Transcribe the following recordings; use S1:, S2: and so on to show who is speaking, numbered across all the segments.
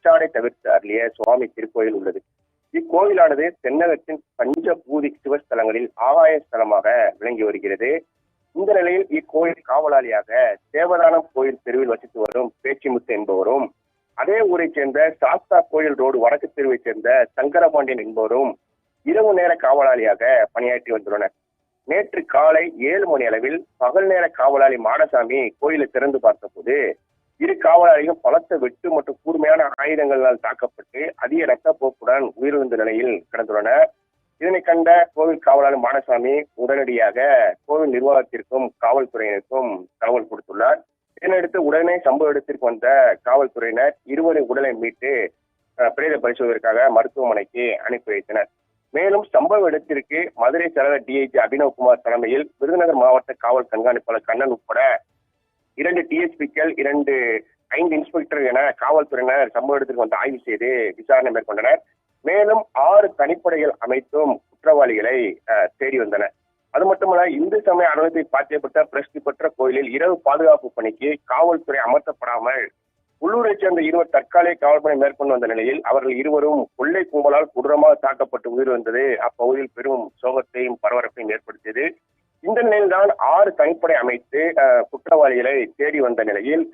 S1: கச்சாடை தவிர்த்து அருளிய சுவாமி திருக்கோயில் உள்ளது. இக்கோயிலானது தென்னகத்தின் பஞ்சபூதி சிவஸ்தலங்களில் ஆகாய ஸ்தலமாக விளங்கி வருகிறது. இந்த நிலையில் இக்கோயில் காவலாளியாக தேவதானம் கோயில் தெருவில் வசித்து வரும் பேச்சிமுத்து என்பவரும் அதே ஊரைச் சேர்ந்த சாஸ்தா கோயில் ரோடு வடக்கு தெருவைச் சேர்ந்த சங்கரபாண்டியன் என்பவரும் இரவு நேர காவலாளியாக பணியாற்றி வந்துள்ளனர். நேற்று காலை ஏழு மணி அளவில் பகல் நேர காவலாளி மாடசாமி கோயிலை திறந்து பார்த்தபோது இரு காவலாளிகள் பலத்த வெட்டு மற்றும் கூர்மையான ஆயுதங்களால் தாக்கப்பட்டு அதிக ரத்தப்போக்குடன் உயிரிழந்த நிலையில் கிடந்துள்ளனர். இதனை கண்ட கோவில் காவலாளர் மாடசாமி உடனடியாக கோவில் நிர்வாகத்திற்கும் காவல்துறையினருக்கும் தகவல் கொடுத்துள்ளார். இதனையடுத்து உடனே சம்பவ இடத்திற்கு வந்த காவல்துறையினர் இருவரின் உடலை மீட்டு பிரேத பரிசோதனைக்காக மருத்துவமனைக்கு அனுப்பி வைத்தனர். மேலும் சம்பவ இடத்திற்கு மதுரை சரக டிஐஜி அபினவ்குமார் தலைமையில் விருதுநகர் மாவட்ட காவல் கண்காணிப்பாளர் கண்ணன் உட்பட இரண்டு டிஎஸ்பிக்கள் இரண்டு ஐந்து இன்ஸ்பெக்டர் என காவல்துறையினர் சம்பவ இடத்திற்கு வந்து ஆய்வு செய்து விசாரணை மேற்கொண்டனர். மேலும் ஆறு தனிப்படைகள் அமைத்தும் குற்றவாளிகளை தேடி வந்தனர் அது மட்டுமல்ல இந்து சமய அறநிலையத்தை பாத்தியப்பட்ட பிரசித்தி பெற்ற கோயிலில் இரவு பாதுகாப்பு பணிக்கு காவல்துறை அமர்த்தப்படாமல் உள்ளூரைச் சேர்ந்த இருவர் தற்காலிக காவல்பணி மேற்கொண்டு வந்த நிலையில் அவர்கள் இருவரும் கொள்ளை கும்பலால் கொடூரமாக தாக்கப்பட்டு உயிர் வந்தது அப்பகுதியில் பெரும் சோகத்தையும் பரபரப்பையும் ஏற்படுத்தியது. இந்த நிலையில்தான் ஆறு தனிப்படை அமைத்து குற்றவாளிகளை தேடி வந்த நிலையில்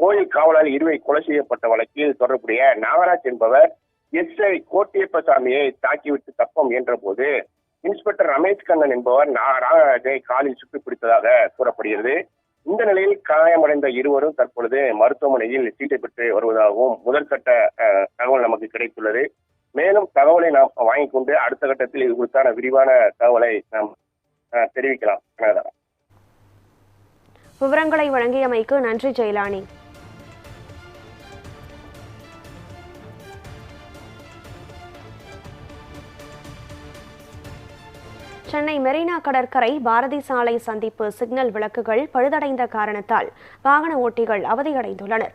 S1: கோயில் காவலாளி இருவை கொலை செய்யப்பட்ட வழக்கில் தொடர்புடைய நாகராஜ் என்பவர் எஸ்ஐ கோட்டியப்பசாமியை தாக்கிவிட்டு தப்ப முயன்ற போது இன்ஸ்பெக்டர் ரமேஷ் கண்ணன் என்பவர் நாகராஜை காலில் சுட்டு பிடித்ததாக கூறப்படுகிறது. இந்த நிலையில் காயமடைந்த இருவரும் தற்பொழுது மருத்துவமனையில் சிகிச்சை பெற்று வருவதாகவும் முதற்கட்ட தகவல் நமக்கு கிடைத்துள்ளது. மேலும் தகவலை நாம் வாங்கிக் கொண்டு அடுத்த கட்டத்தில் இது குறித்தான விரிவான தகவலை நாம் தெரிவிக்கலாம்.
S2: விவரங்களை வழங்கியமைக்கு நன்றி ஜெயலானி சென்னை மெரினா கடற்கரை பாரதி சாலை சந்திப்பு சிக்னல் விளக்குகள் பழுதடைந்த காரணத்தால் வாகன ஓட்டிகள் அவதியடைந்துள்ளனர்.